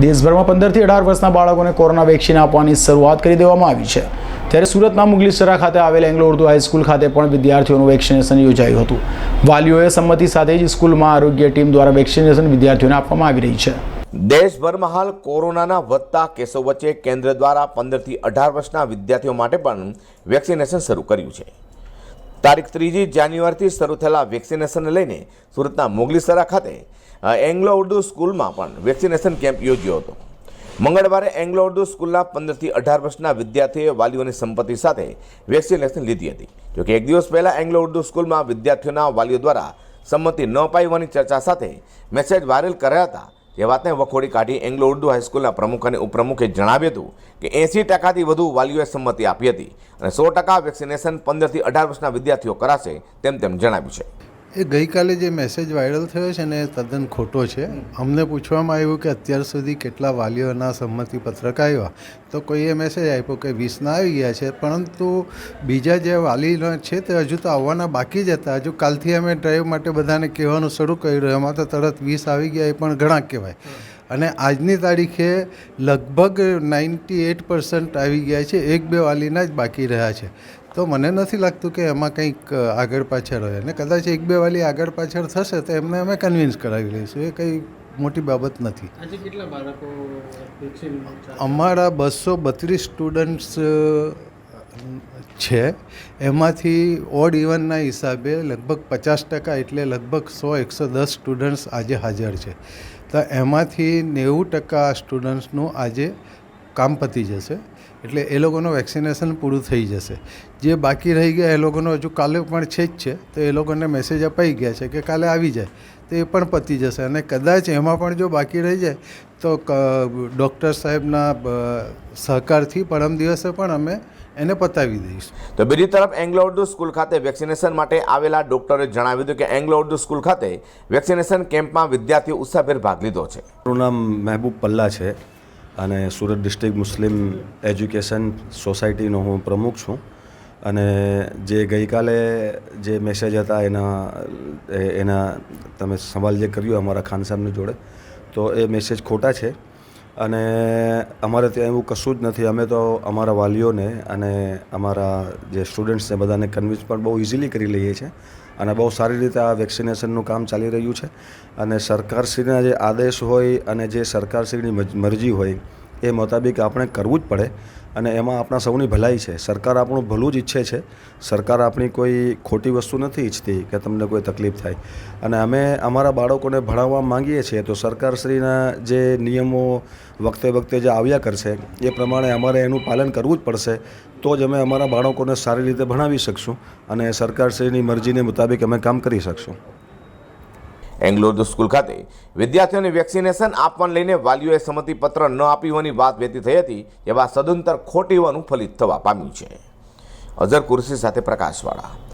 દેશભરમાં પંદરથી અઢાર વર્ષના બાળકોને કોરોના વેક્સિન આપવાની શરૂઆત કરી દેવામાં આવી છે. ત્યારે સુરતના મુગલીસરા ખાતે આવેલ એંગ્લો ઉર્દુ હાઈસ્કૂલ ખાતે પણ વિદ્યાર્થીઓનું વેક્સિનેશન યોજાયું હતું. વાલીઓએ સંમતિ સાથે જ સ્કૂલમાં આરોગ્ય ટીમ દ્વારા વેક્સિનેશન વિદ્યાર્થીઓને આપવામાં આવી રહી છે. દેશભરમાં હાલ કોરોનાના વધતા કેસો વચ્ચે કેન્દ્ર દ્વારા પંદરથી અઢાર વર્ષના વિદ્યાર્થીઓ માટે પણ વેક્સિનેશન શરૂ કર્યું છે. તારીખ ત્રીજી જાન્યુઆરીથી શરૂ થયેલા વેક્સિનેશનને લઈને સુરતના મોગલીસરા ખાતે એંગ્લો ઉર્દુ સ્કૂલમાં પણ વેક્સિનેશન કેમ્પ યોજ્યો હતો. મંગળવારે એંગ્લો ઉર્દુ સ્કૂલના પંદરથી અઢાર વર્ષના વિદ્યાર્થીઓએ વાલીઓની સંપત્તિ સાથે વેક્સિનેશન લીધી હતી. જોકે એક દિવસ પહેલાં એંગ્લો ઉર્દુ સ્કૂલમાં વિદ્યાર્થીઓના વાલીઓ દ્વારા સંમતિ ન હોવાની ચર્ચા સાથે મેસેજ વાયરલ કર્યા હતા. એ વાતને વખોડી કાઢી એંગ્લો ઉર્દુ હાઈસ્કૂલના પ્રમુખ અને ઉપપ્રમુખે જણાવ્યું હતું કે એંસી ટકાથી વધુ વાલીઓએ સંમતિ આપી હતી અને સો ટકા વેક્સિનેશન પંદરથી અઢાર વર્ષના વિદ્યાર્થીઓ કરાશે તેમ તેમ જણાવ્યું છે. એ ગઈકાલે જે મેસેજ વાયરલ થયો છે ને એ તદ્દન ખોટો છે. અમને પૂછવામાં આવ્યું કે અત્યાર સુધી કેટલા વાલીઓના સંમતિપત્રક આવ્યા. તો કોઈએ મેસેજ આપ્યો કે વીસના આવી ગયા છે, પરંતુ બીજા જે વાલીના છે તે હજુ તો આવવાના બાકી જ હતા. હજુ કાલથી અમે ડ્રાઈવ માટે બધાને કહેવાનું શરૂ કર્યું એમાં તો તરત વીસ આવી ગયા એ પણ ઘણા કહેવાય. અને આજની તારીખે લગભગ નાઇન્ટી એટ પર્સન્ટ આવી ગયા છે. એક બે વાલીના જ બાકી રહ્યા છે. તો મને નથી લાગતું કે એમાં કંઈક આગળ પાછળ હોય. અને કદાચ એક બે વાલી આગળ પાછળ થશે તો એમને અમે કન્વિન્સ કરાવી લઈશું. એ કંઈ મોટી બાબત નથી. અમારા બસો બત્રીસ સ્ટુડન્ટ્સ છે. એમાંથી ઓડ ઇવનના હિસાબે લગભગ પચાસ ટકા એટલે લગભગ સો એકસો દસ સ્ટુડન્ટ્સ આજે હાજર છે. તો એમાંથી નેવું ટકા સ્ટુડન્ટ્સનું આજે કામ પતી જશે એટલે એ લોકોનું વેક્સિનેશન પૂરું થઈ જશે. જે બાકી રહી ગયા એ લોકોનો હજુ કાલે પણ છે જ છે તો એ લોકોને મેસેજ અપાઈ ગયા છે કે કાલે આવી જાય તો એ પણ પતી જશે. અને કદાચ એમાં પણ જો બાકી રહી જાય તો ડૉક્ટર સાહેબના સહકારથી પરમ દિવસે પણ અમે એને પતાવી દઈશું. તો બીજી તરફ એંગ્લો ઉર્દુ સ્કૂલ ખાતે વેક્સિનેશન માટે આવેલા ડોક્ટરે જણાવ્યું હતું કે એંગ્લો ઉર્દુ સ્કૂલ ખાતે વેક્સિનેશન કેમ્પમાં વિદ્યાર્થીઓ ઉત્સાહભેર ભાગ લીધો છે. મારું નામ મહેબૂબ પલ્લા છે. અને સુરત ડિસ્ટ્રિક્ટ મુસ્લિમ એજ્યુકેશન સોસાયટીનો હું પ્રમુખ છું. અને જે ગઈકાલે જે મેસેજ હતા એના એના તમે સવાલ જે કર્યો અમારા ખાન સાહેબની જોડે, તો એ મેસેજ ખોટા છે. અને અમારે ત્યાં એવું કશું જ નથી. અમે તો અમારા વાલીઓને અને અમારા જે સ્ટુડન્ટ્સને બધાને કન્વિન્સ પણ બહુ ઇઝીલી કરી લઈએ છીએ. અને બહુ સારી રીતે આ વેક્સિનેશનનું કામ ચાલી રહ્યું છે. અને સરકારશ્રીના જે આદેશ હોય અને જે સરકારશ્રીની મરજી હોય એ મુતાબિક આપણે કરવું જ પડે અને એમાં આપણા સૌની ભલાઈ છે. સરકાર આપણું ભલું જ ઈચ્છે છે. સરકાર આપણી કોઈ ખોટી વસ્તુ નથી ઈચ્છતી કે તમને કોઈ તકલીફ થાય. અને અમે અમારા બાળકોને ભણાવવા માંગીએ છીએ તો સરકારશ્રીના જે નિયમો વખતે વખતે જે આવ્યા કરશે, એ પ્રમાણે અમારે એનું પાલન કરવું જ પડશે. તો જ અમે અમારા બાળકોને સારી રીતે ભણાવી શકશું અને સરકારશ્રીની મરજીને મુતાબિક અમે કામ કરી શકશું. એંગ્લો ઉર્દુ સ્કૂલ ખાતે વિદ્યાર્થીઓને વેક્સિનેશન આપવાને લઈને વાલીઓએ સંમતિપત્ર ન આપી હોવાની વાત વહેતી થઈ હતી, એવા સદંતર ખોટી હોવાનું ફલિત થવા પામ્યું છે. અઝર કુરશી સાથે પ્રકાશવાળા.